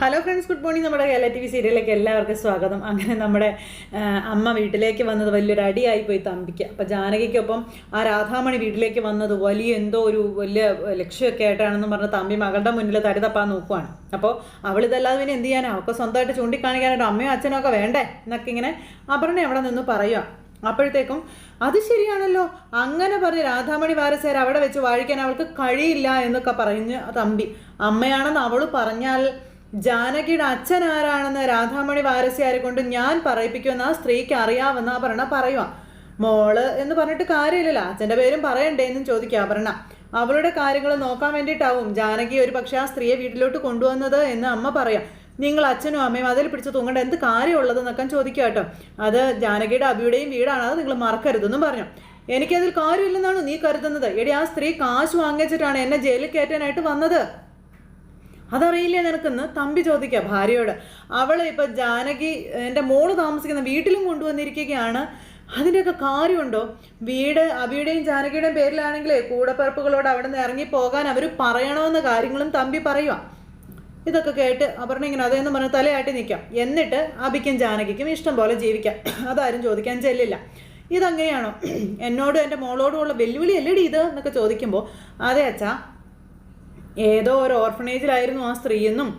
Hello friends good morning നമ്മുടെ Kerala T V സീരിയലിലേക്ക് എല്ലാവർക്കും സ്വാഗതം. അങ്ങനെ നമ്മുടെ അമ്മ വീട്ടിലേക്ക് വന്നത് വലിയൊരു അടിയായി പോയി തമ്പിക്ക്. അപ്പോൾ ജാനകിക്കൊപ്പം ആ രാധാമണി വീട്ടിലേക്ക് വന്നത് വലിയ എന്തോ ഒരു വലിയ ലക്ഷ്യമൊക്കെ ആയിട്ടാണെന്ന് പറഞ്ഞ് തമ്പി മകളുടെ മുന്നിൽ തടി തപ്പാൻ നോക്കുവാണ്. അപ്പോൾ അവൾ ഇതല്ലാതെ പിന്നെ എന്ത് ചെയ്യാനോ? അവൾക്ക് സ്വന്തമായിട്ട് ചൂണ്ടിക്കാണിക്കാനായിട്ട് അമ്മയും അച്ഛനും ഒക്കെ വേണ്ടേ? എന്നൊക്കെ ഇങ്ങനെ അപർണ അവിടെ നിന്ന് പറയുക അപ്പോഴത്തേക്കും അത് ശരിയാണല്ലോ. അങ്ങനെ പറഞ്ഞ് രാധാമണി വാരസേര അവിടെ വെച്ച് വാഴിക്കാൻ അവൾക്ക് കഴിയില്ല എന്നൊക്കെ പറഞ്ഞ് തമ്പി. അമ്മയാണെന്ന് അവൾ പറഞ്ഞാൽ ജാനകിയുടെ അച്ഛൻ ആരാണെന്ന് രാധാമണി വാരസ്യാരെ കൊണ്ട് ഞാൻ പറയിപ്പിക്കുമെന്ന് ആ സ്ത്രീക്ക് അറിയാമെന്ന് അപർണ പറയുക മോൾ എന്ന് പറഞ്ഞിട്ട് കാര്യമില്ലല്ലോ. അച്ഛന്റെ പേരും പറയണ്ടേ എന്നും ചോദിക്കുക അപർണ. അവളുടെ കാര്യങ്ങൾ നോക്കാൻ വേണ്ടിയിട്ടാവും ജാനകി ഒരു പക്ഷേ ആ സ്ത്രീയെ വീട്ടിലോട്ട് കൊണ്ടുവന്നത് എന്ന് അമ്മ പറയാം. നിങ്ങൾ അച്ഛനും അമ്മയും അതിൽ പിടിച്ച് തൂങ്ങേണ്ട എന്ത് കാര്യമുള്ളതെന്നൊക്കെ ചോദിക്കുക കേട്ടോ. അത് ജാനകിയുടെ അബിയുടെയും വീടാണ്. അത് നിങ്ങൾ മറക്കരുതെന്നും പറഞ്ഞു. എനിക്കതിൽ കാര്യമില്ലെന്നാണ് നീ കരുതുന്നത്? എടി ആ സ്ത്രീ കാശ് വാങ്ങിച്ചിട്ടാണ് എന്നെ ജയിലിൽ കയറ്റാനായിട്ട് വന്നത്. അതറിയില്ലേ നിനക്കെന്ന്? തമ്പി ചോദിക്കുക ഭാര്യയോട്. അവൾ ഇപ്പം ജാനകി എന്റെ മോൾ താമസിക്കുന്ന വീട്ടിലും കൊണ്ടുവന്നിരിക്കുകയാണ്. അതിന്റെയൊക്കെ കാര്യമുണ്ടോ? വീട് അബിയുടെയും ജാനകിയുടെയും പേരിലാണെങ്കിലേ കൂടപ്പിറപ്പുകളോട് അവിടെ നിന്ന് ഇറങ്ങി പോകാൻ അവർ പറയണമെന്ന കാര്യങ്ങളും തമ്പി പറയുക ഇതൊക്കെ കേട്ട് അപർണ ഇങ്ങനെ അതേന്ന് പറഞ്ഞ് തലയാട്ടി നിൽക്കാം എന്നിട്ട് അബിക്കും ജാനകിക്കും ഇഷ്ടം പോലെ ജീവിക്കാം. അതാരും ചോദിക്കാൻ ചെല്ലില്ല. ഇതങ്ങനെയാണോ? എന്നോടും എന്റെ മോളോടുമുള്ള വെല്ലുവിളി അല്ലേടി ഇത്? എന്നൊക്കെ ചോദിക്കുമ്പോൾ അതെ അച്ഛാ ഏതോ ഒരു ഓർഫണേജിലായിരുന്നു ആ സ്ത്രീയെന്നും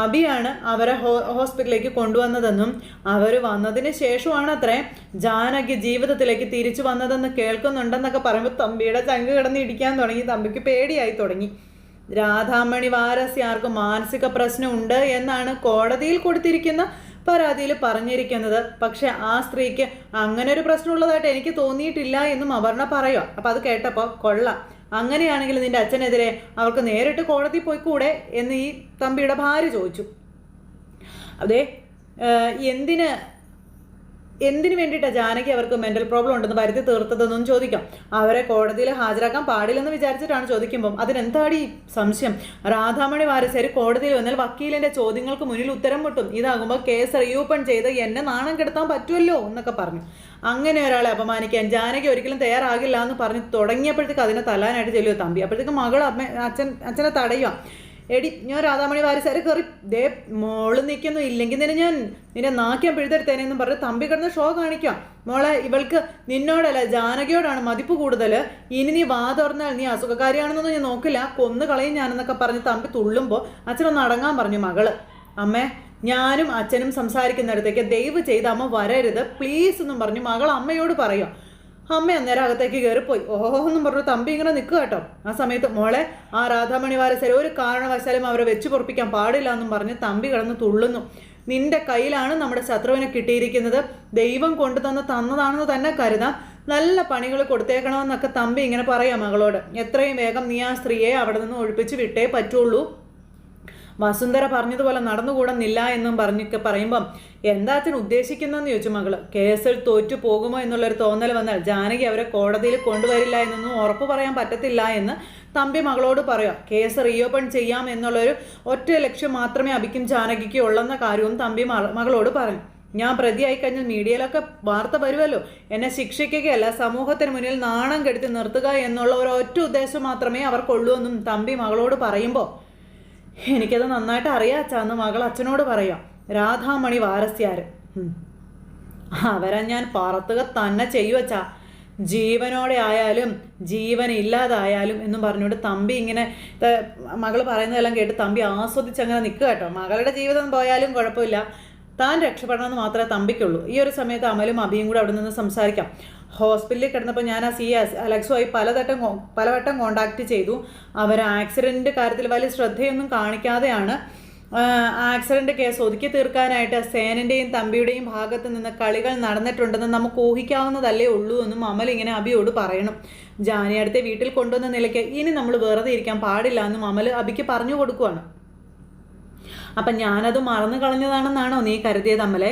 അബിയാണ് അവരെ ഹോ ഹോസ്പിറ്റലിലേക്ക് കൊണ്ടുവന്നതെന്നും അവർ വന്നതിന് ശേഷമാണ് അത്രേ ജാനകി ജീവിതത്തിലേക്ക് തിരിച്ചു വന്നതെന്ന് കേൾക്കുന്നുണ്ടെന്നൊക്കെ പറയുമ്പോൾ തമ്പിയുടെ ചങ്ക് കിടന്ന് ഇടിക്കാൻ തുടങ്ങി തമ്പിക്ക് പേടിയായി തുടങ്ങി. രാധാമണി വാരസ്യാർക്ക് മാനസിക പ്രശ്നമുണ്ട് എന്നാണ് കോടതിയിൽ കൊടുത്തിരിക്കുന്ന പരാതിയിൽ പറഞ്ഞിരിക്കുന്നത്. പക്ഷെ ആ സ്ത്രീക്ക് അങ്ങനെ ഒരു പ്രശ്നമുള്ളതായിട്ട് എനിക്ക് തോന്നിയിട്ടില്ല എന്നും അവർണ പറയുക അപ്പം അത് കേട്ടപ്പോൾ കൊള്ളാം. അങ്ങനെയാണെങ്കിൽ നിന്റെ അച്ഛനെതിരെ അവർക്ക് നേരിട്ട് കോടതി പോയിക്കൂടെ എന്ന് ഈ തമ്പിയുടെ ഭാര്യ ചോദിച്ചു. അതെ എന്തിന് എന്തിനു വേണ്ടിയിട്ടാണ് ജാനകി അവർക്ക് മെന്റൽ പ്രോബ്ലം ഉണ്ടെന്ന് വരുത്തി തീർത്തതെന്നും ചോദിക്കാം. അവരെ കോടതിയിൽ ഹാജരാക്കാൻ പാടില്ലെന്ന് വിചാരിച്ചിട്ടാണ് ചോദിക്കുമ്പം. അതിനെന്താടി സംശയം? രാധാമണി വാരശ്ശേരി കോടതിയിൽ വന്നാൽ വക്കീലിന്റെ ചോദ്യങ്ങൾക്ക് മുന്നിൽ ഉത്തരം മുട്ടും. ഇതാകുമ്പോൾ കേസ് റീഓപ്പൺ ചെയ്ത് എന്നെ നാണം കെടുത്താൻ പറ്റുമല്ലോ എന്നൊക്കെ പറഞ്ഞു. അങ്ങനെ ഒരാളെ അപമാനിക്കാൻ ജാനകി ഒരിക്കലും തയ്യാറാകില്ല എന്ന് പറഞ്ഞ് തുടങ്ങിയപ്പോഴത്തേക്ക് അതിനെ തല്ലാനായിട്ട് ചെല്ലുക തമ്പി. അപ്പോഴത്തേക്ക് മകൾ അമ്മ അച്ഛൻ അച്ഛനെ തടയുക എടി ഞാൻ രാധാമണി വാരിസാരെ കയറി ദേ മോൾ നിൽക്കുന്നു ഇല്ലെങ്കിൽ നിന്നെ ഞാൻ നിന്നെ നാക്കിയാൻ പിഴുതെടുത്തേനെന്നും പറഞ്ഞ് തമ്പി കിടന്ന് ഷോ കാണിക്കാം. മോളെ ഇവൾക്ക് നിന്നോടല്ല ജാനകിയോടാണ് മതിപ്പ് കൂടുതൽ. ഇനി നീ വാ തുറന്നാൽ നീ അസുഖക്കാരിയാണെന്നൊന്നും ഞാൻ നോക്കില്ല. കൊന്നു കളയും ഞാനെന്നൊക്കെ പറഞ്ഞ് തമ്പി തുള്ളുമ്പോൾ അച്ഛനൊന്ന് അടങ്ങാൻ പറഞ്ഞു മകൾ. അമ്മേ ഞാനും അച്ഛനും സംസാരിക്കുന്നിടത്തേക്ക് ദയവ് ചെയ്ത് അമ്മ വരരുത്. പ്ലീസ് എന്നും പറഞ്ഞു മകൾ അമ്മയോട് പറയുക അമ്മ അന്നേരം അകത്തേക്ക് കയറിപ്പോയി ഓഹോ എന്നും പറഞ്ഞു തമ്പി ഇങ്ങനെ നിൽക്കുക കേട്ടോ. ആ സമയത്ത് മോളെ ആ രാധാമണി വാരസരെ ഒരു കാരണവശാലും അവരെ വെച്ച് പൊറപ്പിക്കാൻ പാടില്ല എന്നും പറഞ്ഞ് തമ്പി കിടന്ന് തുള്ളുന്നു. നിന്റെ കയ്യിലാണ് നമ്മുടെ ശത്രുവിനെ കിട്ടിയിരിക്കുന്നത്. ദൈവം കൊണ്ടു തന്ന തന്നതാണെന്ന് തന്നെ കരുതാം. നല്ല പണികൾ കൊടുത്തേക്കണമെന്നൊക്കെ തമ്പി ഇങ്ങനെ പറയാം മകളോട്. എത്രയും വേഗം നീ ആ സ്ത്രീയെ അവിടെ നിന്ന് ഒഴിപ്പിച്ച് വിട്ടേ പറ്റുള്ളൂ. വസുന്ധര പറഞ്ഞതുപോലെ നടന്നുകൂടുന്നില്ല എന്നും പറഞ്ഞൊക്കെ പറയുമ്പം എന്താ അച്ഛൻ ഉദ്ദേശിക്കുന്നതെന്ന് ചോദിച്ചു മകൾ. കേസിൽ തോറ്റു പോകുമോ എന്നുള്ളൊരു തോന്നൽ വന്നാൽ ജാനകി അവരെ കോടതിയിൽ കൊണ്ടുവരില്ല എന്നൊന്നും ഉറപ്പ് പറയാൻ പറ്റത്തില്ല എന്ന് തമ്പി മകളോട് പറയാം. കേസ് റീഓപ്പൺ ചെയ്യാം എന്നുള്ളൊരു ഒറ്റ ലക്ഷ്യം മാത്രമേ അഭിക്കും ജാനകിക്ക് ഉള്ളെന്ന കാര്യവും തമ്പി മകളോട് പറഞ്ഞു. ഞാൻ പ്രതിയായി കഴിഞ്ഞാൽ മീഡിയയിലൊക്കെ വാർത്ത വരുമല്ലോ എന്നെ ശിക്ഷിക്കുകയല്ല സമൂഹത്തിന് മുന്നിൽ നാണം കെടുത്തി നിർത്തുക എന്നുള്ള ഒരു ഒറ്റ ഉദ്ദേശം മാത്രമേ അവർക്കുള്ളൂ എന്നും തമ്പി മകളോട് പറയുമ്പോൾ എനിക്കത് നന്നായിട്ട് അറിയാം അച്ഛാന്ന് മകൾ അച്ഛനോട് പറയാം. രാധാമണി വാരസ്യാര്. അവരെ ഞാൻ പറത്തുക തന്നെ ചെയ്യുവച്ചാ ജീവനോടെ ആയാലും ജീവൻ ഇല്ലാതായാലും എന്നും പറഞ്ഞുകൊണ്ട് തമ്പി ഇങ്ങനെ മകൾ പറയുന്നതെല്ലാം കേട്ട് തമ്പി ആസ്വദിച്ച് അങ്ങനെ നിൽക്കുക കേട്ടോ. മകളുടെ ജീവിതം പോയാലും കുഴപ്പമില്ല. താൻ രക്ഷപ്പെടണമെന്ന് മാത്രമേ തമ്പിക്കുള്ളൂ. ഈ ഒരു സമയത്ത് അമലും അഭിയും കൂടെ അവിടെ നിന്ന് സംസാരിക്കാം. ഹോസ്പിറ്റലിൽ കിടന്നപ്പോൾ ഞാൻ ആ സി അലക്സുമായി പലതട്ടം പലവട്ടം കോണ്ടാക്ട് ചെയ്തു. അവർ ആക്സിഡന്റ് കാര്യത്തിൽ വലിയ ശ്രദ്ധയൊന്നും കാണിക്കാതെയാണ് ആക്സിഡന്റ് കേസ് ഒതുക്കി തീർക്കാനായിട്ട് സേനന്റെയും തമ്പിയുടെയും ഭാഗത്ത് നിന്ന് കളികൾ നടന്നിട്ടുണ്ടെന്ന് നമുക്ക് ഊഹിക്കാവുന്നതല്ലേ ഉള്ളൂ എന്നും അമൽ ഇങ്ങനെ അബിയോട് പറയണം. ജാനി അടുത്ത വീട്ടിൽ കൊണ്ടുവന്ന നിലയ്ക്ക് ഇനി നമ്മൾ വെറുതെ ഇരിക്കാൻ പാടില്ല എന്നും അമൽ അബിക്ക് പറഞ്ഞു കൊടുക്കുവാണ്. അപ്പം ഞാനത് മറന്നു കളഞ്ഞതാണെന്നാണോ നീ കരുതിയത് അമ്മലെ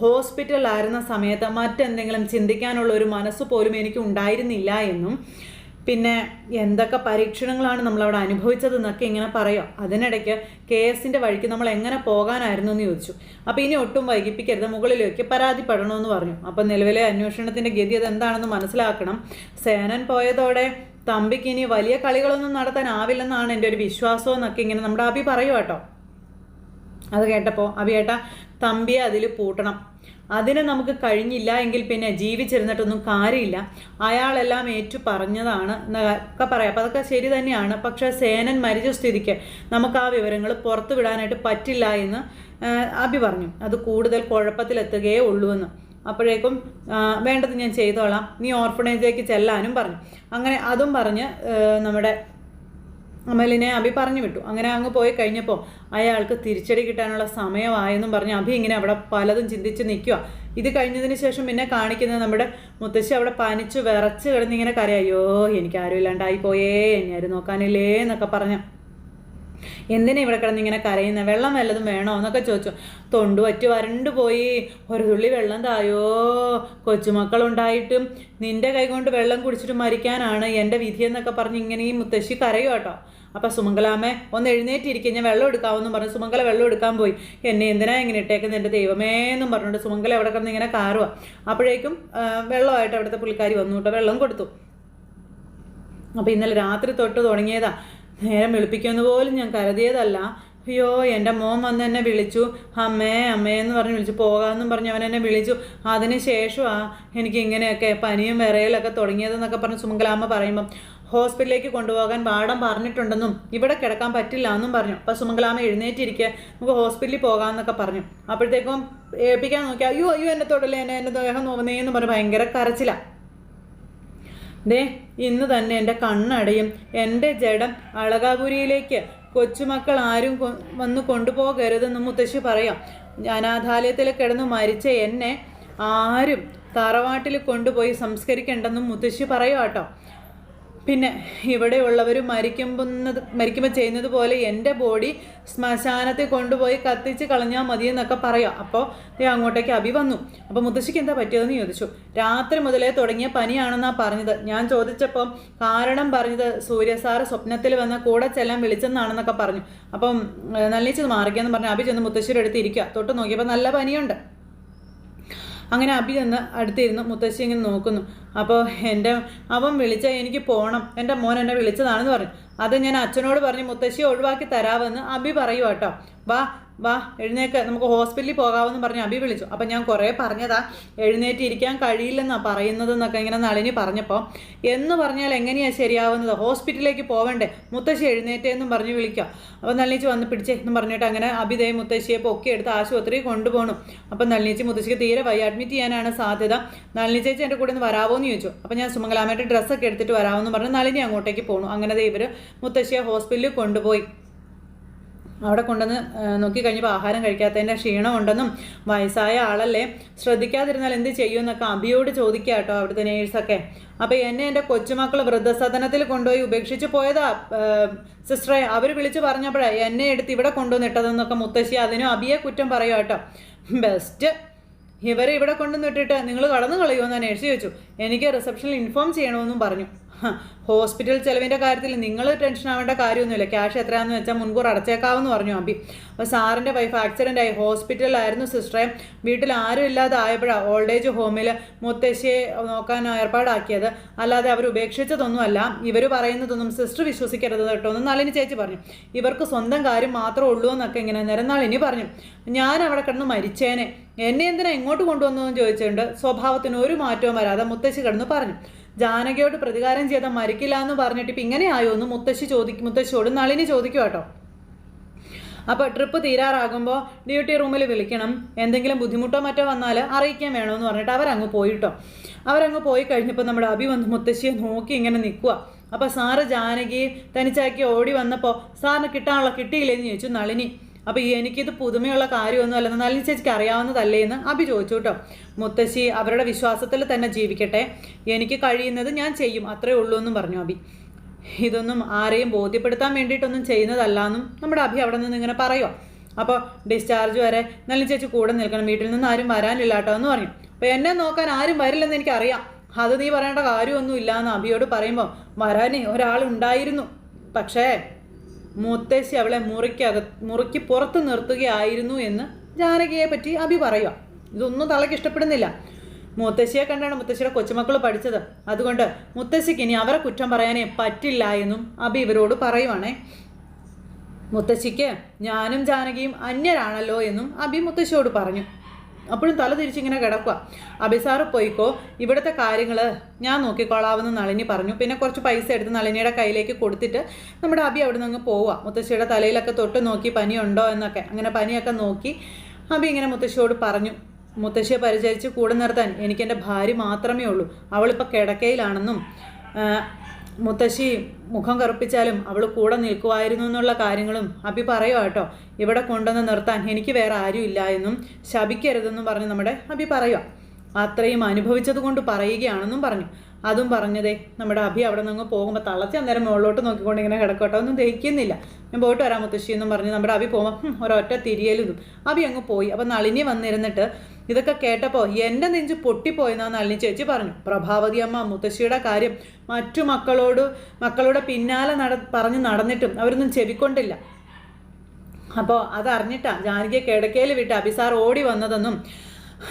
ഹോസ്പിറ്റലിലായിരുന്ന സമയത്ത് മറ്റെന്തെങ്കിലും ചിന്തിക്കാനുള്ള ഒരു മനസ്സ് പോലും എനിക്ക് ഉണ്ടായിരുന്നില്ല എന്നും. പിന്നെ എന്തൊക്കെ പരീക്ഷണങ്ങളാണ് നമ്മൾ നമ്മളവിടെ അനുഭവിച്ചതെന്നൊക്കെ ഇങ്ങനെ പറയാം അതിനിടയ്ക്ക് കേസിന്റെ വഴിക്ക് നമ്മൾ എങ്ങനെ പോകാനായിരുന്നു എന്ന് ചോദിച്ചു. അപ്പോൾ ഇനി ഒട്ടും വൈകിപ്പിക്കരുത് മുകളിലേക്ക് പരാതിപ്പെടണമെന്ന് പറഞ്ഞു. അപ്പം നിലവിലെ അന്വേഷണത്തിന്റെ ഗതി അതെന്താണെന്ന് മനസ്സിലാക്കണം. സേനൻ പോയതോടെ തമ്പിക്ക് ഇനി വലിയ കളികളൊന്നും നടത്താനാവില്ലെന്നാണ് എന്റെ ഒരു വിശ്വാസം എന്നൊക്കെ ഇങ്ങനെ നമ്മുടെ അഭി പറയുക കേട്ടോ അത് കേട്ടപ്പോൾ അഭിയേട്ട തമ്പിയെ അതിൽ പൂട്ടണം. അതിന് നമുക്ക് കഴിഞ്ഞില്ല എങ്കിൽ പിന്നെ ജീവിച്ചിരുന്നിട്ടൊന്നും കാര്യമില്ല. അയാളെല്ലാം ഏറ്റു പറഞ്ഞതാണ് എന്നൊക്കെ പറയാം. അപ്പം അതൊക്കെ ശരി തന്നെയാണ്. പക്ഷേ സേനൻ മരിച്ച സ്ഥിതിക്ക് നമുക്ക് ആ വിവരങ്ങൾ പുറത്തു വിടാനായിട്ട് പറ്റില്ല എന്ന് അഭി പറഞ്ഞു. അത് കൂടുതൽ കുഴപ്പത്തിലെത്തുകയേ ഉള്ളൂ എന്ന്. അപ്പോഴേക്കും വേണ്ടത് ഞാൻ ചെയ്തോളാം. നീ ഓർഫണേജിലേക്ക് ചെല്ലാനും പറഞ്ഞു. അങ്ങനെ അതും പറഞ്ഞ് നമ്മുടെ അമലിനെ അഭി പറഞ്ഞു വിട്ടു. അങ്ങനെ അങ്ങ് പോയി കഴിഞ്ഞപ്പോൾ അയാൾക്ക് തിരിച്ചടി കിട്ടാനുള്ള സമയമായെന്നും പറഞ്ഞ് അഭി ഇങ്ങനെ അവിടെ പലതും ചിന്തിച്ച് നിൽക്കുക ഇത് കഴിഞ്ഞതിന് ശേഷം പിന്നെ കാണിക്കുന്നത് നമ്മുടെ മുത്തശ്ശി അവിടെ പനിച്ചു വിറച്ച് കിടന്നിങ്ങനെ കരയോ. എനിക്ക് ആരും ഇല്ലാണ്ടായി പോയേ എന്നെ ആരും നോക്കാനില്ലേ എന്നൊക്കെ പറഞ്ഞു എന്തിനാ ഇവിടെ കിടന്ന് ഇങ്ങനെ കരയുന്നത് വെള്ളം വല്ലതും വേണോ എന്നൊക്കെ ചോദിച്ചു. തൊണ്ടു വറ്റി വരണ്ടു പോയി. ഒരു തുള്ളി വെള്ളം തായോ? കൊച്ചുമക്കളുണ്ടായിട്ടും നിന്റെ കൈ കൊണ്ട് വെള്ളം കുടിച്ചിട്ട് മരിക്കാനാണ് എന്റെ വിധി എന്നൊക്കെ പറഞ്ഞ് ഇങ്ങനെ ഈ മുത്തശ്ശി കരയോ കേട്ടോ അപ്പൊ സുമംഗലാമ്മ ഒന്ന് എഴുന്നേറ്റിരിക്കും. ഞാൻ വെള്ളം എടുക്കാമെന്നും പറഞ്ഞു സുമംഗല വെള്ളം എടുക്കാൻ പോയി. എന്നെ എന്തിനാ ഇങ്ങനെ ഇട്ടേക്കുന്നത് എന്റെ ദൈവമേ എന്നും പറഞ്ഞിട്ട് സുമംഗല എവിടെ കിടന്ന് ഇങ്ങനെ കാറുക അപ്പോഴേക്കും വെള്ളമായിട്ട് അവിടുത്തെ പുള്ളിക്കാരി വന്നു കേട്ടോ വെള്ളം കൊടുത്തു. അപ്പോൾ ഇന്നലെ രാത്രി തൊട്ട് തുടങ്ങിയതാ. നേരം വെളുപ്പിക്കുമെന്ന് പോലും ഞാൻ കരുതിയതല്ല. അയ്യോ എന്റെ മോൻ വന്ന് എന്നെ വിളിച്ചു. അമ്മേ അമ്മേ എന്ന് പറഞ്ഞ് വിളിച്ചു. പോകാമെന്നും പറഞ്ഞ് അവൻ എന്നെ വിളിച്ചു. അതിന് ശേഷമാണ് എനിക്ക് ഇങ്ങനെയൊക്കെ പനിയും വിറയലൊക്കെ തുടങ്ങിയതെന്നൊക്കെ പറഞ്ഞ് സുമംഗലാമ്മ പറയുമ്പം ഹോസ്പിറ്റലിലേക്ക് കൊണ്ടുപോകാൻ വാടം പറഞ്ഞിട്ടുണ്ടെന്നും ഇവിടെ കിടക്കാൻ പറ്റില്ല എന്നും പറഞ്ഞു. അപ്പം സുമംഗലാമ്മ എഴുന്നേറ്റിരിക്കുക നമുക്ക് ഹോസ്പിറ്റലിൽ പോകാമെന്നൊക്കെ പറഞ്ഞു. അപ്പോഴത്തേക്കും ഏൽപ്പിക്കാൻ നോക്കിയാൽ അയ്യോ അയ്യോ എന്നെ തൊടല്ലേ എന്നെ എന്റെ ദേഹം നോവുന്നേന്ന് പറഞ്ഞു ഭയങ്കര കരച്ചിലാണ് ദേ ഇന്ന് തന്നെ എന്റെ കണ്ണടയും എന്റെ ജഡം അളകാപുരിയിലേക്ക് കൊച്ചുമക്കൾ ആരും വന്ന് കൊണ്ടുപോകരുതെന്ന് മുത്തശ്ശി പറയാം. അനാഥാലയത്തിൽ കിടന്ന് മരിച്ച എന്നെ ആരും തറവാട്ടിൽ കൊണ്ടുപോയി സംസ്കരിക്കേണ്ടെന്നും മുത്തശ്ശി പറയാം കേട്ടോ പിന്നെ ഇവിടെയുള്ളവർ മരിക്കുമ്പോൾ മരിക്കുമ്പോൾ ചെയ്യുന്നത് പോലെ എന്റെ ബോഡി ശ്മശാനത്തിൽ കൊണ്ടുപോയി കത്തിച്ച് കളഞ്ഞാൽ മതി എന്നൊക്കെ പറയാം അപ്പോൾ അങ്ങോട്ടേക്ക് അഭി വന്നു. അപ്പോൾ മുത്തശ്ശിക്ക് എന്താ പറ്റിയതെന്ന് ചോദിച്ചു. രാത്രി മുതലേ തുടങ്ങിയ പനിയാണെന്നാണ് പറഞ്ഞത്. ഞാൻ ചോദിച്ചപ്പോൾ കാരണം പറഞ്ഞത് സൂര്യസാറ് സ്വപ്നത്തിൽ വന്ന കൂടെ ചെല്ലാൻ വിളിച്ചെന്നാണെന്നൊക്കെ പറഞ്ഞു. അപ്പം നല്ലീച്ചത് മാറിക്കാന്ന് പറഞ്ഞു അഭി ചെന്ന് മുത്തശ്ശിയുടെ അടുത്ത് ഇരിക്കുക തൊട്ട് നോക്കിയപ്പോൾ നല്ല പനിയുണ്ട്. അങ്ങനെ അഭി എന്ന് അടുത്തിരുന്നു മുത്തശ്ശി ഇങ്ങനെ നോക്കുന്നു. അപ്പോൾ എന്റെ അവൻ വിളിച്ച എനിക്ക് പോകണം എന്റെ മോൻ എന്നെ വിളിച്ചതാണെന്ന് പറഞ്ഞു. അത് ഞാൻ അച്ഛനോട് പറഞ്ഞ് മുത്തശ്ശിയെ ഒഴിവാക്കി തരാമെന്ന് അഭി പറയുക കേട്ടോ വാ വാ എഴുന്നേക്ക്. നമുക്ക് ഹോസ്പിറ്റലിൽ പോകാമെന്ന് പറഞ്ഞു അഭി വിളിച്ചു. അപ്പം ഞാൻ കുറേ പറഞ്ഞതാ എഴുന്നേറ്റ് ഇരിക്കാൻ കഴിയില്ലെന്നാണ് പറയുന്നതെന്നൊക്കെ ഇങ്ങനെ നളിനി പറഞ്ഞപ്പോൾ എന്ന് പറഞ്ഞാൽ എങ്ങനെയാണ് ശരിയാവുന്നത്? ഹോസ്പിറ്റലിലേക്ക് പോവണ്ടേ? മുത്തശ്ശി എഴുന്നേറ്റേ എന്നും പറഞ്ഞ് വിളിക്കാം. അപ്പം നളിനിച്ച് വന്ന് പിടിച്ചേ എന്നും പറഞ്ഞിട്ട് അങ്ങനെ അഭിതേ മുത്തശ്ശിയെ പൊക്കി എടുത്ത് ആശുപത്രിയിൽ കൊണ്ടുപോകണം അപ്പം നളിനിച്ച് മുത്തശ്ശിക്ക് തീരെ വൈ അഡ്മിറ്റ് ചെയ്യാനാണ് സാധ്യത. നളിനി ചേച്ചി എന്റെ കൂടെ ഒന്ന് വരാമോ എന്ന് ചോദിച്ചു. അപ്പം ഞാൻ സുമംഗലാമയുടെ ഡ്രസ്സൊക്കെ എടുത്തിട്ട് വരാമെന്ന് പറഞ്ഞ് നളിനി അങ്ങോട്ടേക്ക് പോകണു അങ്ങനെ ഇവർ മുത്തശ്ശിയെ ഹോസ്പിറ്റലിൽ കൊണ്ടുപോയി. അവിടെ കൊണ്ടുവന്ന് നോക്കി കഴിഞ്ഞപ്പോൾ ആഹാരം കഴിക്കാത്തതിന്റെ ക്ഷീണമുണ്ടെന്നും വയസ്സായ ആളല്ലേ ശ്രദ്ധിക്കാതിരുന്നാൽ എന്ത് ചെയ്യുമെന്നൊക്കെ അബിയോട് ചോദിക്കുക കേട്ടോ അവിടുത്തെ നേഴ്സൊക്കെ. അപ്പോൾ എന്നെ എന്റെ കൊച്ചുമക്കൾ വൃദ്ധസദനത്തിൽ കൊണ്ടുപോയി ഉപേക്ഷിച്ച് പോയതാ സിസ്റ്ററെ. അവർ വിളിച്ച് പറഞ്ഞപ്പോഴേ എന്നെ എടുത്ത് ഇവിടെ കൊണ്ടുവന്നിട്ടതെന്നൊക്കെ മുത്തശ്ശി അതിനും അബിയെ കുറ്റം പറയുക കേട്ടോ. ബെസ്റ്റ്. ഇവരെ ഇവിടെ കൊണ്ടുവന്നിട്ടിട്ട് നിങ്ങൾ കടന്നു കളയുമോ എന്നാണ് നേഴ്സ് ചോദിച്ചു. എനിക്ക് റിസപ്ഷനിൽ ഇൻഫോം ചെയ്യണമെന്നും പറഞ്ഞു. ഹോസ്പിറ്റൽ ചെലവിന്റെ കാര്യത്തിൽ നിങ്ങൾ ടെൻഷൻ ആവേണ്ട കാര്യമൊന്നുമില്ല. ക്യാഷ് എത്രയാണെന്ന് വെച്ചാൽ മുൻകൂർ അടച്ചേക്കാവെന്ന് പറഞ്ഞു അമ്പി അപ്പോൾ സാറിന്റെ വൈഫ് ആക്സിഡന്റ് ആയി. ഹോസ്പിറ്റലിലായിരുന്നു സിസ്റ്ററെ വീട്ടിൽ ആരും ഇല്ലാതെ ആയപ്പോഴാണ് ഓൾഡ് ഏജ് ഹോമിൽ മുത്തശ്ശിയെ നോക്കാൻ ഏർപ്പാടാക്കിയത്. അല്ലാതെ അവർ ഉപേക്ഷിച്ചതൊന്നുമല്ല. ഇവർ പറയുന്നതൊന്നും സിസ്റ്റർ വിശ്വസിക്കരുത് കേട്ടോ എന്ന് നളിനി ചേച്ചി പറഞ്ഞു. ഇവർക്ക് സ്വന്തം കാര്യം മാത്രമേ ഉള്ളൂ എന്നൊക്കെ ഇങ്ങനെ നിരന്നാളിനി പറഞ്ഞു. ഞാൻ അവിടെ കിടന്ന് മരിച്ചേനെ. എന്നെ എന്തിനാ ഇങ്ങോട്ട് കൊണ്ടുവന്നു എന്ന് ചോദിച്ചിട്ടുണ്ട്. സ്വഭാവത്തിന് ഒരു മാറ്റവും വരാതെ മുത്തശ്ശി കിടന്ന് പറഞ്ഞു. ജാനകിയോട് പ്രതികാരം ചെയ്താൽ മരിക്കില്ല എന്ന് പറഞ്ഞിട്ട് ഇപ്പം ഇങ്ങനെ ആയോ എന്ന് മുത്തശ്ശി ചോദിക്കും മുത്തശ്ശിയോട് നളിനി ചോദിക്കും കേട്ടോ. അപ്പോൾ ട്രിപ്പ് തീരാറാകുമ്പോൾ ഡ്യൂട്ടി റൂമിൽ വിളിക്കണം എന്തെങ്കിലും ബുദ്ധിമുട്ടോ മറ്റോ വന്നാൽ അറിയിക്കാൻ വേണമെന്ന് പറഞ്ഞിട്ട് അവരങ്ങ് പോയിട്ടോ. അവരങ്ങ് പോയി കഴിഞ്ഞപ്പോൾ നമ്മുടെ അഭി വന്ന് മുത്തശ്ശിയെ നോക്കി ഇങ്ങനെ നിൽക്കുക അപ്പോൾ സാറ് ജാനകി തനിച്ചാക്കി ഓടി വന്നപ്പോൾ സാറിന് കിട്ടാനുള്ള കിട്ടിയില്ലെന്ന് ചോദിച്ചു നളിനി. അപ്പോൾ എനിക്കിത് പുതുമയുള്ള കാര്യമൊന്നും അല്ലെന്ന് നല്ല ചേച്ചിക്ക് അറിയാവുന്നതല്ലേ എന്ന് അഭി ചോദിച്ചു കേട്ടോ. മുത്തശ്ശി അവരുടെ വിശ്വാസത്തിൽ തന്നെ ജീവിക്കട്ടെ. എനിക്ക് കഴിയുന്നത് ഞാൻ ചെയ്യും. അത്രേ ഉള്ളൂ എന്നും പറഞ്ഞു അഭി. ഇതൊന്നും ആരെയും ബോധ്യപ്പെടുത്താൻ വേണ്ടിയിട്ടൊന്നും ചെയ്യുന്നതല്ല എന്നും നമ്മുടെ അഭി അവിടെ നിന്ന് ഇങ്ങനെ പറയുമോ അപ്പോൾ ഡിസ്ചാർജ് വരെ നല്ല ചേച്ചി കൂടെ നിൽക്കണം. വീട്ടിൽ നിന്ന് ആരും വരാനില്ല കേട്ടോ എന്ന് പറഞ്ഞു. അപ്പോൾ എന്നെ നോക്കാൻ ആരും വരില്ലെന്ന് എനിക്കറിയാം. അത് നീ പറയേണ്ട കാര്യമൊന്നും ഇല്ല എന്ന് അഭിയോട് പറയുമ്പോൾ വരാനേ ഒരാളുണ്ടായിരുന്നു പക്ഷേ മുത്തശ്ശി അവളെ മുറിക്കക മുറിക്ക് പുറത്ത് നിർത്തുകയായിരുന്നു എന്ന് ജാനകിയെ പറ്റി അഭി പറയുക ഇതൊന്നും തളയ്ക്ക് ഇഷ്ടപ്പെടുന്നില്ല. മുത്തശ്ശിയെ കണ്ടാണ് മുത്തശ്ശിയുടെ കൊച്ചുമക്കൾ പഠിച്ചത്. അതുകൊണ്ട് മുത്തശ്ശിക്ക് ഇനി അവരെ കുറ്റം പറയാനേ പറ്റില്ല എന്നും അബി ഇവരോട് പറയുവാണേ. മുത്തശ്ശിക്ക് ഞാനും ജാനകിയും അന്യരാണല്ലോ എന്നും അബി മുത്തശ്ശിയോട് പറഞ്ഞു. അപ്പോഴും തല തിരിച്ചിങ്ങനെ കിടക്കുക അബിസാറ് പോയിക്കോ ഇവിടുത്തെ കാര്യങ്ങൾ ഞാൻ നോക്കിക്കോളാമെന്ന് നളിനി പറഞ്ഞു. പിന്നെ കുറച്ച് പൈസ എടുത്ത് നളിനിയുടെ കയ്യിലേക്ക് കൊടുത്തിട്ട് നമ്മുടെ അബി അവിടെ നിന്ന് പോവുക മുത്തശ്ശിയുടെ തലയിലൊക്കെ തൊട്ട് നോക്കി പനിയുണ്ടോ എന്നൊക്കെ. അങ്ങനെ പനിയൊക്കെ നോക്കി അബി ഇങ്ങനെ മുത്തശ്ശിയോട് പറഞ്ഞു മുത്തശ്ശിയെ പരിചരിച്ച് കൂടെ നിർത്താൻ എനിക്ക് എന്റെ ഭാര്യ മാത്രമേ ഉള്ളൂ. അവളിപ്പോൾ കിടക്കയിലാണെന്നും മുത്തശ്ശി മുഖം കറുപ്പിച്ചാലും അവൾ കൂടെ നിൽക്കുമായിരുന്നു എന്നുള്ള കാര്യങ്ങളും അബി പറയുക കേട്ടോ. ഇവിടെ കൊണ്ടുവന്ന് നിർത്താൻ എനിക്ക് വേറെ ആരും ഇല്ല എന്നും ശപിക്കരുതെന്നും പറഞ്ഞ് നമ്മുടെ അബി പറയുക അത്രയും അനുഭവിച്ചത് കൊണ്ട് പറയുകയാണെന്നും പറഞ്ഞു. അതും പറഞ്ഞതേ നമ്മുടെ അഭി അവിടെ നിന്ന് പോകുമ്പോൾ തളച്ച് അന്നേരം മുകളിലോട്ട് നോക്കിക്കൊണ്ട് ഇങ്ങനെ കിടക്കട്ടെ ഒന്നും ദഹിക്കുന്നില്ല. ഞാൻ പോയിട്ട് വരാം മുത്തശ്ശി എന്നും പറഞ്ഞ് നമ്മുടെ അഭി പോകുമ്പോൾ "ഹും, ഒരൊറ്റ തിരിയലും അഭി അങ്ങ് പോയി. അപ്പം നളിനി വന്നിരുന്നിട്ട് ഇതൊക്കെ കേട്ടപ്പോൾ എന്റെ നെഞ്ച് പൊട്ടിപ്പോയെന്നാണ് നളിനി ചേച്ചി പറഞ്ഞു. പ്രഭാവതി അമ്മ മുത്തശ്ശിയുടെ കാര്യം മറ്റു മക്കളോട് മക്കളുടെ പിന്നാലെ നട പറഞ്ഞ് നടന്നിട്ടും അവരൊന്നും ചെവിക്കൊണ്ടില്ല. അപ്പോൾ അതറിഞ്ഞിട്ടാണ് ജാനകിയെ കിടക്കയിൽ വിട്ട് അഭിസാർ ഓടി വന്നതെന്നും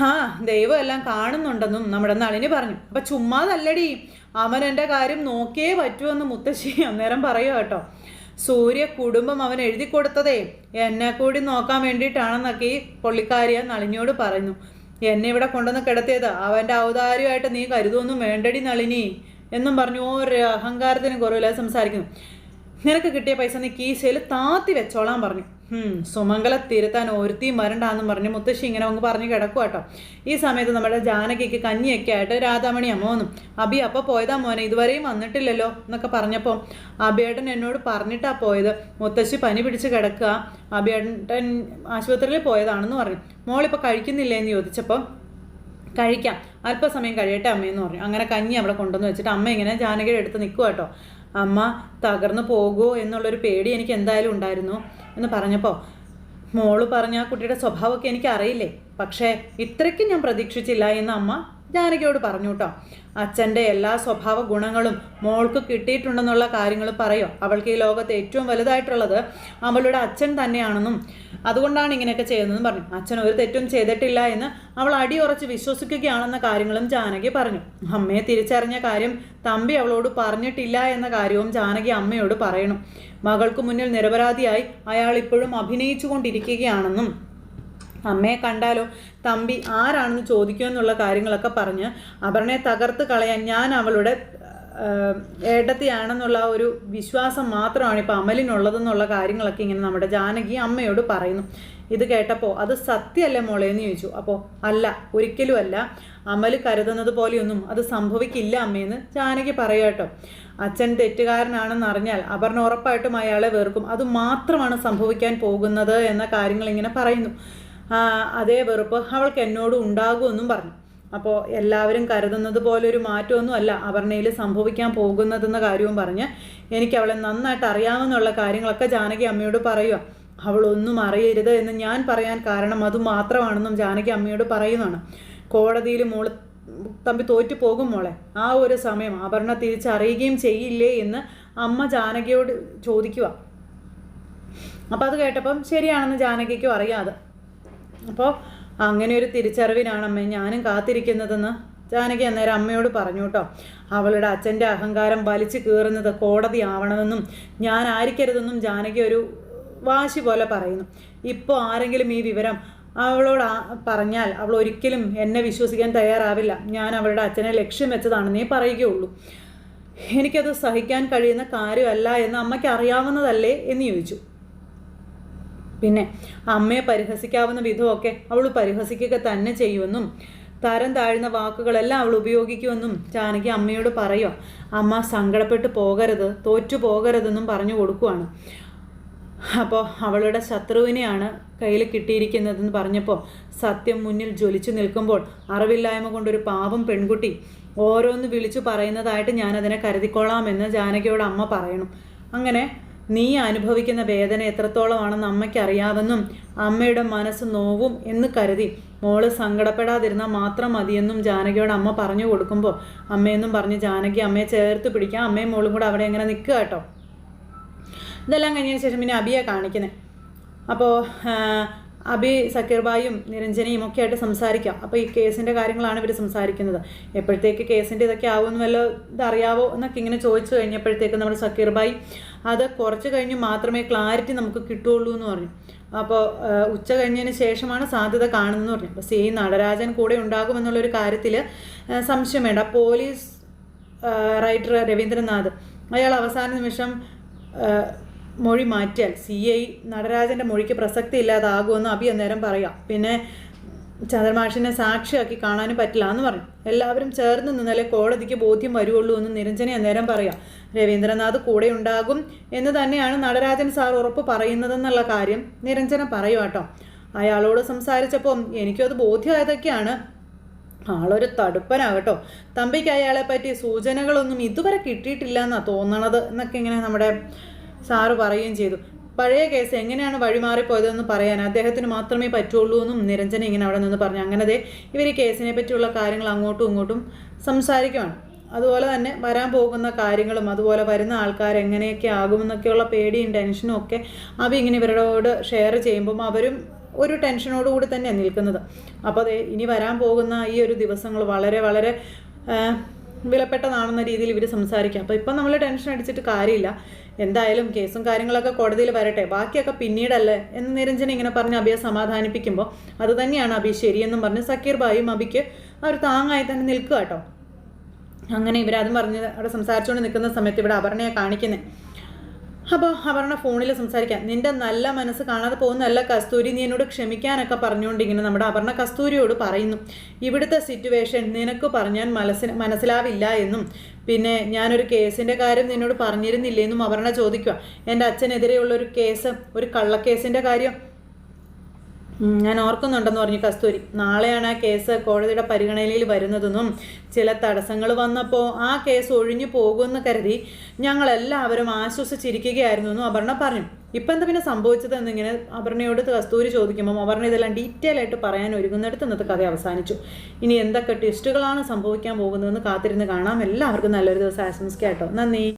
ആ ദൈവം എല്ലാം കാണുന്നുണ്ടെന്നും നമ്മുടെ നളിനി പറഞ്ഞു. അപ്പം ചുമ്മാതല്ലടി അവൻ എന്റെ കാര്യം നോക്കിയേ പറ്റുമെന്ന് മുത്തശ്ശി അന്നേരം പറയുക കേട്ടോ. സൂര്യ കുടുംബം അവൻ എഴുതി കൊടുത്തതേ എന്നെ കൂടി നോക്കാൻ വേണ്ടിയിട്ടാണെന്നൊക്കെ ഈ പൊള്ളിക്കാരിയ നളിനിയോട് പറഞ്ഞു എന്നെ ഇവിടെ കൊണ്ടുവന്ന് കിടത്തിയത് അവന്റെ ഔദാര്യമായിട്ട് നീ കരുതൊന്നും വേണ്ടടി നളിനി എന്നും പറഞ്ഞു ഓരോ അഹങ്കാരത്തിന് കുറവില്ലാതെ സംസാരിക്കുന്നു. നിനക്ക് കിട്ടിയ പൈസ നീ കീശയിൽ താത്തി വെച്ചോളാൻ പറഞ്ഞു. ഹും, സുമംഗല തിരുത്താൻ ഒരുത്തിയും വരണ്ടാന്നും പറഞ്ഞ് മുത്തശ്ശി ഇങ്ങനെ അങ്ങ് പറഞ്ഞ് കിടക്കുക കേട്ടോ ഈ സമയത്ത് നമ്മുടെ ജാനകിക്ക് കഞ്ഞിയൊക്കെ ആയിട്ട് രാധാമണി അമ്മ വന്നു. അബി അപ്പോൾ പോയതാ മോനെ ഇതുവരെയും വന്നിട്ടില്ലല്ലോ? എന്നൊക്കെ പറഞ്ഞപ്പോൾ അബിയേട്ടൻ എന്നോട് പറഞ്ഞിട്ടാ പോയത്. മുത്തശ്ശി പനി പിടിച്ച് കിടക്കുക അബിയേട്ടൻ ആശുപത്രിയിൽ പോയതാണെന്ന് പറഞ്ഞു. മോളിപ്പോൾ കഴിക്കുന്നില്ലേ? എന്ന് ചോദിച്ചപ്പോൾ കഴിക്കാം. അല്പസമയം കഴിയട്ടെ അമ്മയെന്ന് പറഞ്ഞു. അങ്ങനെ കഞ്ഞി അവിടെ കൊണ്ടുവന്ന് വെച്ചിട്ട് അമ്മ ഇങ്ങനെ ജാനകിയുടെ അടുത്ത് നിൽക്കുക കേട്ടോ അമ്മ തകർന്നു പോകുമോ എന്നുള്ളൊരു പേടി എനിക്ക് എന്തായാലും ഉണ്ടായിരുന്നു. എന്ന് പറഞ്ഞപ്പോൾ മോൾ പറഞ്ഞ ആ കുട്ടിയുടെ സ്വഭാവമൊക്കെ എനിക്ക് അറിയില്ലേ പക്ഷേ ഇത്രയ്ക്കും ഞാൻ പ്രതീക്ഷിച്ചില്ല എന്ന് അമ്മ ജാനകിയോട് പറഞ്ഞു കേട്ടോ അച്ഛന്റെ എല്ലാ സ്വഭാവ ഗുണങ്ങളും മോൾക്ക് കിട്ടിയിട്ടുണ്ടെന്നുള്ള കാര്യങ്ങൾ പറയോ? അവൾക്ക് ഈ ലോകത്ത് ഏറ്റവും വലുതായിട്ടുള്ളത് അവളുടെ അച്ഛൻ തന്നെയാണെന്നും അതുകൊണ്ടാണ് ഇങ്ങനെയൊക്കെ ചെയ്യുന്നതെന്ന് പറഞ്ഞു. അച്ഛൻ ഒരു തെറ്റും ചെയ്തിട്ടില്ല എന്ന് അവൾ അടിയുറച്ച് വിശ്വസിക്കുകയാണെന്ന കാര്യങ്ങളും ജാനകി പറഞ്ഞു. അമ്മയെ തിരിച്ചറിഞ്ഞ കാര്യം തമ്പി അവളോട് പറഞ്ഞിട്ടില്ല എന്ന കാര്യവും ജാനകി അമ്മയോട് പറയണം. മകൾക്ക് മുന്നിൽ നിരപരാധിയായി അയാൾ ഇപ്പോഴും അഭിനയിച്ചു കൊണ്ടിരിക്കുകയാണെന്നും അമ്മയെ കണ്ടാലോ? തമ്പി ആരാണെന്ന് ചോദിക്കുക എന്നുള്ള കാര്യങ്ങളൊക്കെ പറഞ്ഞ് അപർണയെ തകർത്ത് കളയാൻ ഞാൻ അവളുടെ ഏട്ടത്തിയാണെന്നുള്ള ഒരു വിശ്വാസം മാത്രമാണ് ഇപ്പോൾ അമലിനുള്ളതെന്നുള്ള കാര്യങ്ങളൊക്കെ ഇങ്ങനെ നമ്മുടെ ജാനകി അമ്മയോട് പറയുന്നു. ഇത് കേട്ടപ്പോൾ അത് സത്യമല്ലേ മോളെ? എന്ന് ചോദിച്ചു. അപ്പോൾ അല്ല ഒരിക്കലുമല്ല അമൽ കരുതുന്നത് പോലെയൊന്നും അത് സംഭവിക്കില്ല അമ്മയെന്ന് ജാനകി പറയുക കേട്ടോ. അച്ഛൻ തെറ്റുകാരനാണെന്ന് അറിഞ്ഞാൽ അപർണ ഉറപ്പായിട്ടും അയാളെ വെറുക്കും. അത് മാത്രമാണ് സംഭവിക്കാൻ പോകുന്നത് എന്ന കാര്യങ്ങൾ ഇങ്ങനെ പറയുന്നു. അതേ വെറുപ്പ് അവൾക്ക് എന്നോട് ഉണ്ടാകുമെന്നും പറഞ്ഞു. അപ്പോൾ എല്ലാവരും കരുതുന്നത് പോലെ ഒരു മാറ്റമൊന്നും അല്ല അപർണയിൽ സംഭവിക്കാൻ പോകുന്നതെന്ന കാര്യവും പറഞ്ഞ് എനിക്ക് അവളെ നന്നായിട്ട് അറിയാമെന്നുള്ള കാര്യങ്ങളൊക്കെ ജാനകി അമ്മയോട് പറയുക അവളൊന്നും അറിയരുത് എന്ന് ഞാൻ പറയാൻ കാരണം അത് മാത്രമാണെന്നും ജാനകി അമ്മയോട് പറയുന്നതാണ്. കോടതിയിൽ മോൾ തമ്പി തോറ്റു പോകും മോളെ. ആ ഒരു സമയം അപർണ തിരിച്ചറിയുകയും ചെയ്യില്ലേ എന്ന് അമ്മ ജാനകിയോട് ചോദിക്കുക അപ്പം അത് കേട്ടപ്പം ശരിയാണെന്ന് ജാനകിക്കും അറിയാതെ അപ്പോൾ അങ്ങനെ ഒരു തിരിച്ചറിവിനാണ് അമ്മ ഞാനും കാത്തിരിക്കുന്നതെന്ന് ജാനകി അന്നേരം അമ്മയോട് പറഞ്ഞു കേട്ടോ. അവളുടെ അച്ഛന്റെ അഹങ്കാരം വലിച്ചു കീറുന്നത് കോടതി ആവണമെന്നും ഞാൻ ആയിരിക്കരുതെന്നും ജാനകി ഒരു വാശി പോലെ പറയുന്നു. ഇപ്പോൾ ആരെങ്കിലും ഈ വിവരം അവളോട് പറഞ്ഞാൽ അവൾ ഒരിക്കലും എന്നെ വിശ്വസിക്കാൻ തയ്യാറാവില്ല. ഞാൻ അവളുടെ അച്ഛനെ ലക്ഷ്യം വെച്ചതാണെന്നേ പറയുകയുള്ളൂ. എനിക്കത് സഹിക്കാൻ കഴിയുന്ന കാര്യമല്ല എന്ന് അമ്മയ്ക്ക് അറിയാവുന്നതല്ലേ എന്ന് ചോദിച്ചു. പിന്നെ അമ്മയെ പരിഹസിക്കാവുന്ന വിധമൊക്കെ അവൾ പരിഹസിക്കുക തന്നെ ചെയ്യുമെന്നും തരം താഴ്ന്ന വാക്കുകളെല്ലാം അവൾ ഉപയോഗിക്കുമെന്നും ജാനകി അമ്മയോട് പറയുക അമ്മ സങ്കടപ്പെട്ട് പോകരുത് തോറ്റു പോകരുതെന്നും പറഞ്ഞു കൊടുക്കുവാണ്. അപ്പോൾ അവളുടെ ശത്രുവിനെയാണ് കയ്യിൽ കിട്ടിയിരിക്കുന്നതെന്ന് പറഞ്ഞപ്പോൾ സത്യം മുന്നിൽ ജ്വലിച്ചു നിൽക്കുമ്പോൾ അറിവില്ലായ്മ കൊണ്ടൊരു പാവം പെൺകുട്ടി ഓരോന്ന് വിളിച്ചു പറയുന്നതായിട്ട് ഞാനതിനെ കരുതിക്കൊള്ളാമെന്ന് ജാനകിയോട് അമ്മ പറയണം. അങ്ങനെ നീ അനുഭവിക്കുന്ന വേദന എത്രത്തോളമാണെന്ന് അമ്മയ്ക്ക് അറിയാമെന്നും അമ്മയുടെ മനസ്സ് നോവും എന്ന് കരുതി. മോൾ സങ്കടപ്പെടാതിരുന്നാൽ മാത്രം മതിയെന്നും ജാനകിയോട് അമ്മ പറഞ്ഞു കൊടുക്കുമ്പോൾ അമ്മയെന്നും പറഞ്ഞ് ജാനകി അമ്മയെ ചേർത്ത് പിടിക്കാം. അമ്മയും മോളും കൂടെ അവിടെ എങ്ങനെ നിൽക്കുക കേട്ടോ. ഇതെല്ലാം കഴിഞ്ഞതിന് ശേഷം പിന്നെ അബിയെ കാണിക്കുന്നത് അപ്പോൾ അബി സക്കീർബായും നിരഞ്ജനയും ഒക്കെ ആയിട്ട് സംസാരിക്കാം. അപ്പോൾ ഈ കേസിന്റെ കാര്യങ്ങളാണ് ഇവർ സംസാരിക്കുന്നത്. എപ്പോഴത്തേക്ക് കേസിന്റെ ഇതൊക്കെ ആവുമെന്ന് വല്ല ഇതറിയാവോ എന്നൊക്കെ ഇങ്ങനെ ചോദിച്ചു കഴിഞ്ഞപ്പോഴത്തേക്ക് നമ്മുടെ സക്കീർബായി അത് കുറച്ച് കഴിഞ്ഞ് മാത്രമേ ക്ലാരിറ്റി നമുക്ക് കിട്ടുള്ളൂ എന്ന് പറഞ്ഞു. അപ്പോൾ ഉച്ച കഴിഞ്ഞതിന് ശേഷമാണ് സാധ്യത കാണുന്നതെന്ന് പറഞ്ഞു. അപ്പോൾ സി നടരാജൻ കൂടെ ഉണ്ടാകുമെന്നുള്ളൊരു കാര്യത്തിൽ സംശയം വേണ്ട. പോലീസ് റൈറ്റർ രവീന്ദ്രനാഥ് അയാൾ അവസാന നിമിഷം മൊഴി മാറ്റിയാൽ സി ഐ നടരാജന്റെ മൊഴിക്ക് പ്രസക്തി ഇല്ലാതാകുമെന്ന് അഭി അന്നേരം പറയാം. പിന്നെ ചന്ദ്രമാഷിനെ സാക്ഷിയാക്കി കാണാനും പറ്റില്ല എന്ന് പറഞ്ഞു. എല്ലാവരും ചേർന്ന് നിന്നാലേ കോടതിക്ക് ബോധ്യം വരുള്ളൂ എന്ന് നിരഞ്ജനെ അന്നേരം പറയാം. രവീന്ദ്രനാഥ് കൂടെ ഉണ്ടാകും എന്ന് തന്നെയാണ് നടരാജൻ സാർ ഉറപ്പ് പറയുന്നതെന്നുള്ള കാര്യം നിരഞ്ജന പറയും കേട്ടോ അയാളോട് സംസാരിച്ചപ്പോൾ എനിക്കും അത് ബോധ്യമായതൊക്കെയാണ്. ആളൊരു തടുപ്പനാകട്ടോ. തമ്പിക്ക് അയാളെ പറ്റി സൂചനകളൊന്നും ഇതുവരെ കിട്ടിയിട്ടില്ല എന്നാ തോന്നണത് എന്നൊക്കെ ഇങ്ങനെ നമ്മുടെ സാറ് പറയുകയും ചെയ്തു. പഴയ കേസ് എങ്ങനെയാണ് വഴിമാറിപ്പോയതെന്ന് പറയാൻ അദ്ദേഹത്തിന് മാത്രമേ പറ്റുള്ളൂ എന്നും നിരഞ്ജന ഇങ്ങനെ അവിടെ നിന്ന് പറഞ്ഞു. അങ്ങനെ ഇവർ ഈ കേസിനെ പറ്റിയുള്ള കാര്യങ്ങൾ അങ്ങോട്ടും ഇങ്ങോട്ടും സംസാരിക്കുകയാണ് അതുപോലെ തന്നെ വരാൻ പോകുന്ന കാര്യങ്ങളും അതുപോലെ വരുന്ന ആൾക്കാർ എങ്ങനെയൊക്കെ ആകുമെന്നൊക്കെയുള്ള പേടിയും ടെൻഷനും ഒക്കെ അവ ഇങ്ങനെ ഇവരോട് ഷെയർ ചെയ്യുമ്പം അവരും ഒരു ടെൻഷനോടുകൂടി തന്നെയാണ് തന്നെ നിൽക്കുന്നത്. അപ്പോൾ അതെ ഇനി വരാൻ പോകുന്ന ഈ ഒരു ദിവസങ്ങൾ വളരെ വളരെ വിലപ്പെട്ടതാണെന്ന രീതിയിൽ ഇവർ സംസാരിക്കാം. അപ്പോൾ ഇപ്പം നമ്മൾ ടെൻഷൻ അടിച്ചിട്ട് കാര്യമില്ല. എന്തായാലും കേസും കാര്യങ്ങളൊക്കെ കോടതിയിൽ വരട്ടെ. ബാക്കിയൊക്കെ പിന്നീടല്ലേ എന്ന് നിരഞ്ജന ഇങ്ങനെ പറഞ്ഞ് അബിയെ സമാധാനിപ്പിക്കുമ്പോൾ അത് തന്നെയാണ് അബി ശരിയെന്നും പറഞ്ഞ് സക്കീർ ബായും അബിക്ക് അവർ താങ്ങായി തന്നെ നിൽക്കുക കേട്ടോ. അങ്ങനെ ഇവരതും പറഞ്ഞ് അവിടെ സംസാരിച്ചുകൊണ്ട് നിൽക്കുന്ന സമയത്ത് ഇവിടെ അപർണയെ കാണിക്കുന്നത് അപ്പോൾ അപർണ ഫോണിൽ സംസാരിക്കാം. നിന്റെ നല്ല മനസ്സ് കാണാതെ പോകുന്നതല്ല കസ്തൂരി നീ എന്നോട് ക്ഷമിക്കാനൊക്കെ പറഞ്ഞുകൊണ്ട് ഇങ്ങനെ നമ്മുടെ അപർണ കസ്തൂരിയോട് പറയുന്നു. ഇവിടുത്തെ സിറ്റുവേഷൻ നിനക്ക് പറഞ്ഞാൽ മനസ്സിന് മനസ്സിലാവില്ല എന്നും. പിന്നെ ഞാനൊരു കേസിന്റെ കാര്യം നിന്നോട് പറഞ്ഞിരുന്നില്ലേ എന്നും അപർണ ചോദിക്കുക എന്റെ അച്ഛനെതിരെയുള്ള ഒരു കേസ് ഒരു കള്ളക്കേസിന്റെ കാര്യം ഞാൻ ഓർക്കുന്നുണ്ടെന്ന് പറഞ്ഞു കസ്തൂരി. നാളെയാണ് ആ കേസ് കോടതിയുടെ പരിഗണനയിൽ വരുന്നതെന്നും ചില തടസ്സങ്ങൾ വന്നപ്പോൾ ആ കേസ് ഒഴിഞ്ഞു പോകുമെന്ന് കരുതി ഞങ്ങളെല്ലാവരും ആശ്വസിച്ചിരിക്കുകയായിരുന്നു എന്നും അപർണ പറഞ്ഞു. ഇപ്പം എന്താ പിന്നെ സംഭവിച്ചത് എന്നിങ്ങനെ അപർണയോട് കസ്തൂരി ചോദിക്കുമ്പോൾ അപർണ ഇതെല്ലാം ഡീറ്റെയിൽ ആയിട്ട് പറയാൻ ഒരുങ്ങുന്നിടത്ത് ഇന്നത്തെ കഥ അവസാനിച്ചു. ഇനി എന്തൊക്കെ ട്വിസ്റ്റുകളാണ് സംഭവിക്കാൻ പോകുന്നതെന്ന് കാത്തിരുന്ന് കാണാം. എല്ലാവർക്കും നല്ലൊരു ദിവസം. ആശംസിക്കാം കേട്ടോ. നന്ദി.